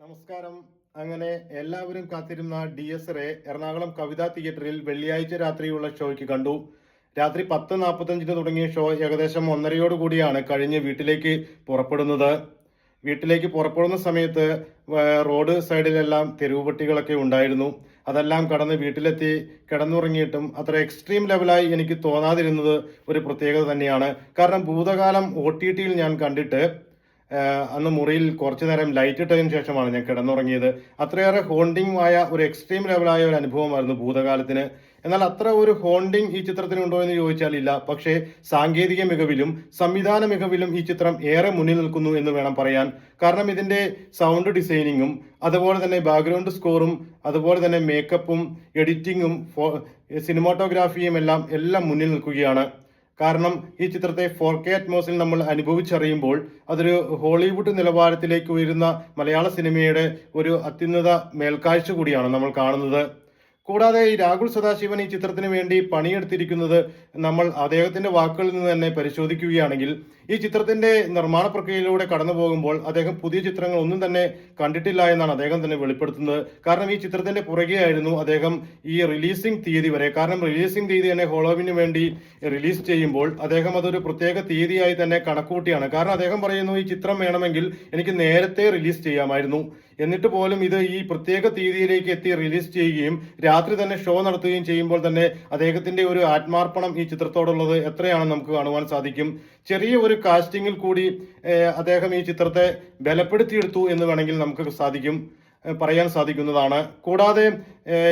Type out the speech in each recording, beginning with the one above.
നമസ്കാരം. അങ്ങനെ എല്ലാവരും കാത്തിരുന്ന ഡി എസ് എ എറണാകുളം കവിതാ തിയേറ്ററിൽ വെള്ളിയാഴ്ച രാത്രിയുള്ള ഷോയ്ക്ക് കണ്ടു. രാത്രി പത്ത് നാൽപ്പത്തഞ്ചിന് തുടങ്ങിയ ഷോ ഏകദേശം ഒന്നരയോട് കൂടിയാണ് കഴിഞ്ഞ് വീട്ടിലേക്ക് പുറപ്പെടുന്നത്. വീട്ടിലേക്ക് പുറപ്പെടുന്ന സമയത്ത് റോഡ് സൈഡിലെല്ലാം തെരുവ് പട്ടികളൊക്കെ ഉണ്ടായിരുന്നു. അതെല്ലാം കടന്ന് വീട്ടിലെത്തി കിടന്നുറങ്ങിയിട്ടും അത്ര എക്സ്ട്രീം ലെവലായി എനിക്ക് തോന്നാതിരുന്നത് ഒരു പ്രത്യേകത തന്നെയാണ്. കാരണം ഭൂതകാലം ഒ ഞാൻ കണ്ടിട്ട് അന്ന് മുറിയിൽ കുറച്ചു നേരം ലൈറ്റ് ഇട്ടതിന് ശേഷമാണ് ഞാൻ കിടന്നുറങ്ങിയത്. അത്രയേറെ ഹോണ്ടിങ് ആയ ഒരു എക്സ്ട്രീം ലെവലായ ഒരു അനുഭവമായിരുന്നു ഭൂതകാലത്തിന്. എന്നാൽ അത്ര ഒരു ഹോണ്ടിങ് ഈ ചിത്രത്തിന് ഉണ്ടോ എന്ന് ചോദിച്ചാൽ ഇല്ല. പക്ഷേ സാങ്കേതിക മികവിലും സംവിധാന മികവിലും ഈ ചിത്രം ഏറെ മുന്നിൽ നിൽക്കുന്നു എന്ന് വേണം പറയാൻ. കാരണം ഇതിന്റെ സൗണ്ട് ഡിസൈനിങ്ങും അതുപോലെ തന്നെ ബാക്ക്ഗ്രൗണ്ട് സ്കോറും അതുപോലെ തന്നെ മേക്കപ്പും എഡിറ്റിങ്ങും സിനിമാറ്റോഗ്രാഫിയും എല്ലാം എല്ലാം മുന്നിൽ നിൽക്കുകയാണ്. കാരണം ഈ ചിത്രത്തെ ഫോർ കെ അറ്റ്മോസിൽ നമ്മൾ അനുഭവിച്ചറിയുമ്പോൾ അതൊരു ഹോളിവുഡ് നിലവാരത്തിലേക്ക് ഉയരുന്ന മലയാള സിനിമയുടെ ഒരു അത്യുന്നത മേൽക്കാഴ്ച കൂടിയാണ് നമ്മൾ കാണുന്നത്. കൂടാതെ ഈ രാഹുൽ സദാശിവൻ ഈ ചിത്രത്തിന് വേണ്ടി പണിയെടുത്തിരിക്കുന്നത് നമ്മൾ അദ്ദേഹത്തിന്റെ വാക്കുകളിൽ നിന്ന് തന്നെ പരിശോധിക്കുകയാണെങ്കിൽ ഈ ചിത്രത്തിന്റെ നിർമ്മാണ പ്രക്രിയയിലൂടെ കടന്നു പോകുമ്പോൾ അദ്ദേഹം പുതിയ ചിത്രങ്ങൾ ഒന്നും തന്നെ കണ്ടിട്ടില്ല എന്നാണ് അദ്ദേഹം തന്നെ വെളിപ്പെടുത്തുന്നത്. കാരണം ഈ ചിത്രത്തിന്റെ പുറകെയായിരുന്നു അദ്ദേഹം ഈ റിലീസിംഗ് തീയതി വരെ. കാരണം റിലീസിംഗ് തീയതി തന്നെ ഹോളോവിന് വേണ്ടി റിലീസ് ചെയ്യുമ്പോൾ അദ്ദേഹം അതൊരു പ്രത്യേക തീയതിയായി തന്നെ കണക്കൂട്ടിയാണ് കാരണം അദ്ദേഹം പറയുന്നു ഈ ചിത്രം വേണമെങ്കിൽ എനിക്ക് നേരത്തെ റിലീസ് ചെയ്യാമായിരുന്നു. എന്നിട്ട് പോലും ഇത് ഈ പ്രത്യേക തീയതിയിലേക്ക് എത്തി റിലീസ് ചെയ്യുകയും രാത്രി തന്നെ ഷോ നടത്തുകയും ചെയ്യുമ്പോൾ തന്നെ അദ്ദേഹത്തിന്റെ ഒരു ആത്മാർപ്പണം ഈ ചിത്രത്തോടുള്ളത് എത്രയാണെന്ന് നമുക്ക് കാണുവാൻ സാധിക്കും. ചെറിയ ഒരു കാസ്റ്റിംഗിൽ കൂടി അദ്ദേഹം ഈ ചിത്രത്തെ ബലപ്പെടുത്തിയെടുത്തു എന്ന് വേണമെങ്കിൽ നമുക്ക് സാധിക്കും പറയാൻ സാധിക്കുന്നതാണ്. കൂടാതെ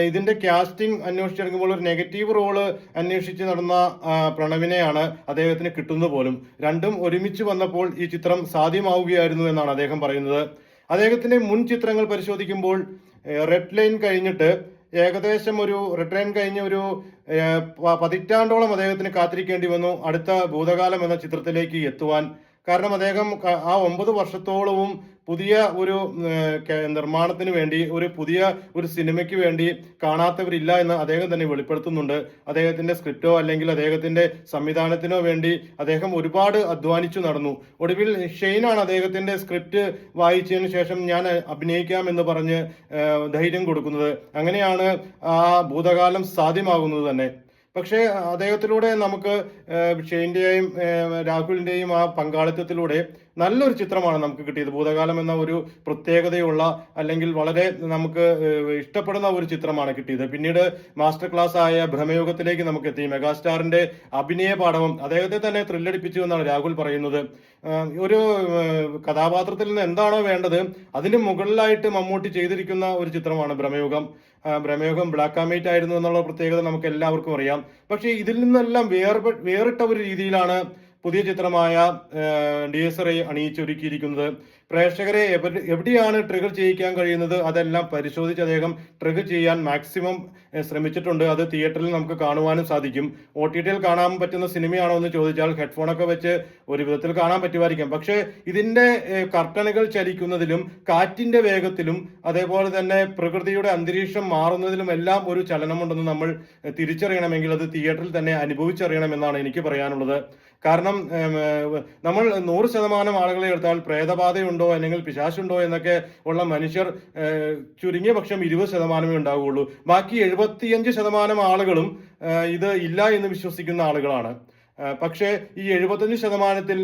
ഇതിന്റെ കാസ്റ്റിംഗ് അന്വേഷിച്ചിറങ്ങുമ്പോൾ ഒരു നെഗറ്റീവ് റോൾ അന്വേഷിച്ച് നടന്ന പ്രണവിനെയാണ് അദ്ദേഹത്തിന് കിട്ടുന്നത് പോലും. രണ്ടും ഒരുമിച്ച് വന്നപ്പോൾ ഈ ചിത്രം സാധ്യമാവുകയായിരുന്നു എന്നാണ് അദ്ദേഹം പറയുന്നത്. അദ്ദേഹത്തിന്റെ മുൻ ചിത്രങ്ങൾ പരിശോധിക്കുമ്പോൾ റെഡ് ലൈൻ കഴിഞ്ഞിട്ട് ഏകദേശം ഒരു റിട്ടേൺ കഴിഞ്ഞ ഒരു പതിറ്റാണ്ടോളം അദ്ദേഹത്തിന് കാത്തിരിക്കേണ്ടി വന്നു. അടുത്ത ഭൂതകാലം എന്ന ചിത്രത്തിലേക്ക് എത്തുവാൻ കാരണം അദ്ദേഹം ആ ഒമ്പത് വർഷത്തോളവും പുതിയ ഒരു നിർമ്മാണത്തിന് വേണ്ടി ഒരു പുതിയ ഒരു സിനിമയ്ക്ക് വേണ്ടി കാണാത്തവരില്ല എന്ന് അദ്ദേഹം തന്നെ വെളിപ്പെടുത്തുന്നുണ്ട്. അദ്ദേഹത്തിന്റെ സ്ക്രിപ്റ്റോ അല്ലെങ്കിൽ അദ്ദേഹത്തിന്റെ സംവിധാനത്തിനോ വേണ്ടി അദ്ദേഹം ഒരുപാട് അധ്വാനിച്ചു നടന്നു. ഒടുവിൽ ഷെയ്നാണ് അദ്ദേഹത്തിന്റെ സ്ക്രിപ്റ്റ് വായിച്ചതിന് ശേഷം ഞാൻ അഭിനയിക്കാം എന്ന് പറഞ്ഞ് ധൈര്യം കൊടുക്കുന്നത്. അങ്ങനെയാണ് ആ ഭൂതകാലം സാധ്യമാകുന്നത് തന്നെ. പക്ഷേ അദ്ദേഹത്തിലൂടെ നമുക്ക് ഷെയിന്റെയും രാഹുലിന്റെയും ആ പങ്കാളിത്തത്തിലൂടെ നല്ലൊരു ചിത്രമാണ് നമുക്ക് കിട്ടിയത്. ഭൂതകാലം എന്ന ഒരു പ്രത്യേകതയുള്ള അല്ലെങ്കിൽ വളരെ നമുക്ക് ഇഷ്ടപ്പെടുന്ന ഒരു ചിത്രമാണ് കിട്ടിയത്. പിന്നീട് മാസ്റ്റർ ക്ലാസ് ആയ ഭ്രമയോഗത്തിലേക്ക് നമുക്ക് എത്തി. മെഗാസ്റ്റാറിന്റെ അഭിനയ പാഠവും അദ്ദേഹത്തെ തന്നെ ത്രില്ലടിപ്പിച്ചു എന്നാണ് രാഹുൽ പറയുന്നത്. ഒരു കഥാപാത്രത്തിൽ നിന്ന് എന്താണോ വേണ്ടത് അതിന് മുകളിലായിട്ട് മമ്മൂട്ടി ചെയ്തിരിക്കുന്ന ഒരു ചിത്രമാണ് Bramayugam. Bramayugam black and white ആയിരുന്നു എന്നുള്ള പ്രത്യേകത നമുക്ക് എല്ലാവർക്കും അറിയാം. പക്ഷേ ഇതിൽ നിന്നെല്ലാം വേർപെ വേറിട്ട ഒരു രീതിയിലാണ് പുതിയ ചിത്രമായ ഡി എസ് ഐ അണിയിച്ചൊരുക്കിയിരിക്കുന്നത്. പ്രേക്ഷകരെ എവിടെയാണ് ട്രിഗർ ചെയ്യിക്കാൻ കഴിയുന്നത്? അതെല്ലാം പരിശോധിച്ച് അദ്ദേഹം ട്രിഗർ ചെയ്യാൻ മാക്സിമം ശ്രമിച്ചിട്ടുണ്ട്. അത് തിയേറ്ററിൽ നമുക്ക് കാണുവാനും സാധിക്കും. ഒ ടി ടിയിൽ കാണാൻ പറ്റുന്ന സിനിമയാണോ എന്ന് ചോദിച്ചാൽ ഹെഡ്ഫോണൊക്കെ വെച്ച് ഒരു വിധത്തിൽ കാണാൻ പറ്റുമായിരിക്കും. പക്ഷേ ഇതിന്റെ കർട്ടണുകൾ ചലിക്കുന്നതിലും കാറ്റിന്റെ വേഗത്തിലും അതേപോലെ തന്നെ പ്രകൃതിയുടെ അന്തരീക്ഷം മാറുന്നതിലും എല്ലാം ഒരു ചലനമുണ്ടെന്ന് നമ്മൾ തിരിച്ചറിയണമെങ്കിൽ അത് തിയേറ്ററിൽ തന്നെ അനുഭവിച്ചറിയണമെന്നാണ് എനിക്ക് പറയാനുള്ളത്. കാരണം നമ്മൾ നൂറ് ശതമാനം ആളുകളെ എടുത്താൽ പ്രേതബാധയുണ്ടോ അല്ലെങ്കിൽ പിശാശുണ്ടോ എന്നൊക്കെ ഉള്ള മനുഷ്യർ ചുരുങ്ങിയ പക്ഷം ഇരുപത് ശതമാനമേ ഉണ്ടാവുകയുള്ളൂ. ബാക്കി എഴുപത്തിയഞ്ച് ശതമാനം ആളുകളും ഇത് ഇല്ല എന്ന് വിശ്വസിക്കുന്ന ആളുകളാണ്. പക്ഷേ ഈ എഴുപത്തഞ്ച് ശതമാനത്തിൽ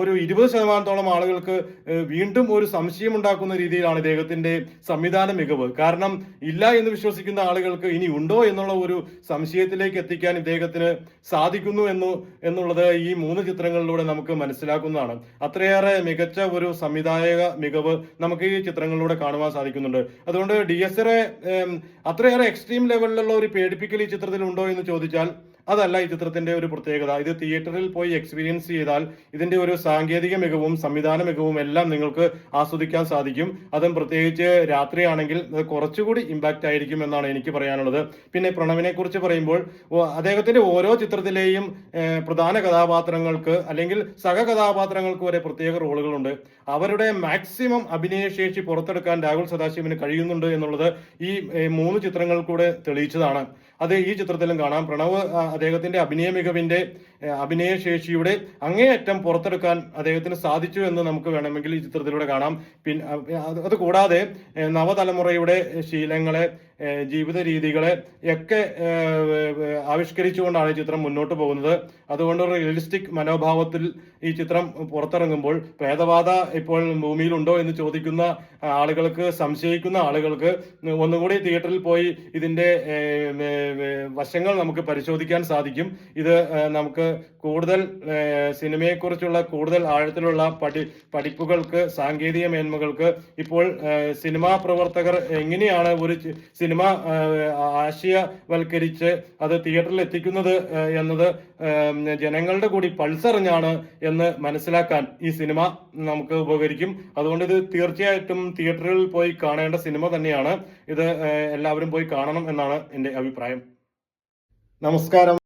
ഒരു ഇരുപത് ശതമാനത്തോളം ആളുകൾക്ക് വീണ്ടും ഒരു സംശയം ഉണ്ടാക്കുന്ന രീതിയിലാണ് ഇദ്ദേഹത്തിന്റെ സംവിധാന മികവ്. കാരണം ഇല്ല എന്ന് വിശ്വസിക്കുന്ന ആളുകൾക്ക് ഇനി ഉണ്ടോ എന്നുള്ള ഒരു സംശയത്തിലേക്ക് എത്തിക്കാൻ ഇദ്ദേഹത്തിന് സാധിക്കുന്നു എന്ന് എന്നുള്ളത് ഈ മൂന്ന് ചിത്രങ്ങളിലൂടെ നമുക്ക് മനസ്സിലാക്കുന്നതാണ്. അത്രയേറെ മികച്ച ഒരു സംവിധായക മികവ് നമുക്ക് ഈ ചിത്രങ്ങളിലൂടെ കാണുവാൻ സാധിക്കുന്നുണ്ട്. അതുകൊണ്ട് ഡി എസ് അത്രയേറെ എക്സ്ട്രീം ലെവലിലുള്ള ഒരു പേടിപ്പിക്കൽ ഈ ചിത്രത്തിൽ ഉണ്ടോ എന്ന് ചോദിച്ചാൽ അതല്ല ഈ ചിത്രത്തിന്റെ ഒരു പ്രത്യേകത. ഇത് തിയേറ്ററിൽ പോയി എക്സ്പീരിയൻസ് ചെയ്താൽ ഇതിന്റെ ഒരു സാങ്കേതിക മികവും സംവിധാന മികവും എല്ലാം നിങ്ങൾക്ക് ആസ്വദിക്കാൻ സാധിക്കും. അതും പ്രത്യേകിച്ച് രാത്രിയാണെങ്കിൽ കുറച്ചുകൂടി ഇമ്പാക്റ്റ് ആയിരിക്കും എന്നാണ് എനിക്ക് പറയാനുള്ളത്. പിന്നെ പ്രണവിനെ കുറിച്ച് പറയുമ്പോൾ അദ്ദേഹത്തിന്റെ ഓരോ ചിത്രത്തിലെയും പ്രധാന കഥാപാത്രങ്ങൾക്ക് അല്ലെങ്കിൽ സഹകഥാപാത്രങ്ങൾക്ക് വരെ പ്രത്യേക റോളുകളുണ്ട്. അവരുടെ മാക്സിമം അഭിനയശേഷി പുറത്തെടുക്കാൻ രാഹുൽ സദാശിവന് കഴിയുന്നുണ്ട് എന്നുള്ളത് ഈ മൂന്ന് ചിത്രങ്ങൾ കൂടെ തെളിയിച്ചതാണ്. അത് ഈ ചിത്രത്തിലും കാണാം. പ്രണവ് അദ്ദേഹത്തിന്റെ അഭിനയ മികവിന്റെ അഭിനയശേഷിയുടെ അങ്ങേയറ്റം പുറത്തെടുക്കാൻ അദ്ദേഹത്തിന് സാധിച്ചു എന്ന് നമുക്ക് വേണമെങ്കിൽ ഈ ചിത്രത്തിലൂടെ കാണാം. പിന്നെ അത് കൂടാതെ നവതലമുറയുടെ ശീലങ്ങളെ ജീവിത രീതികളെ ഒക്കെ ആവിഷ്കരിച്ചുകൊണ്ടാണ് ഈ ചിത്രം മുന്നോട്ട് പോകുന്നത്. അതുകൊണ്ട് റിയലിസ്റ്റിക് മനോഭാവത്തിൽ ഈ ചിത്രം പുറത്തിറങ്ങുമ്പോൾ പ്രേതബാധ ഇപ്പോൾ ഭൂമിയിലുണ്ടോ എന്ന് ചോദിക്കുന്ന ആളുകൾക്ക് സംശയിക്കുന്ന ആളുകൾക്ക് ഒന്നുകൂടി തിയേറ്ററിൽ പോയി ഇതിന്റെ വശങ്ങൾ നമുക്ക് പരിശോധിക്കാൻ സാധിക്കും. ഇത് നമുക്ക് കൂടുതൽ സിനിമയെക്കുറിച്ചുള്ള കൂടുതൽ ആഴത്തിലുള്ള പഠി പഠിപ്പുകൾക്ക് സാങ്കേതിക മേന്മകൾക്ക് ഇപ്പോൾ സിനിമാ പ്രവർത്തകർ എങ്ങനെയാണ് ഒരു സിനിമ ആശയവൽക്കരിച്ച് അത് തിയേറ്ററിൽ എത്തിക്കുന്നത് എന്നത് ജനങ്ങളുടെ കൂടി പൾസറിഞ്ഞാണ് എന്ന് മനസ്സിലാക്കാൻ ഈ സിനിമ നമുക്ക് ഉപകരിക്കും. അതുകൊണ്ട് ഇത് തീർച്ചയായിട്ടും തിയേറ്ററിൽ പോയി കാണേണ്ട സിനിമ തന്നെയാണ്. ഇത് എല്ലാവരും പോയി കാണണം എന്നാണ് എന്റെ അഭിപ്രായം. നമസ്കാരം.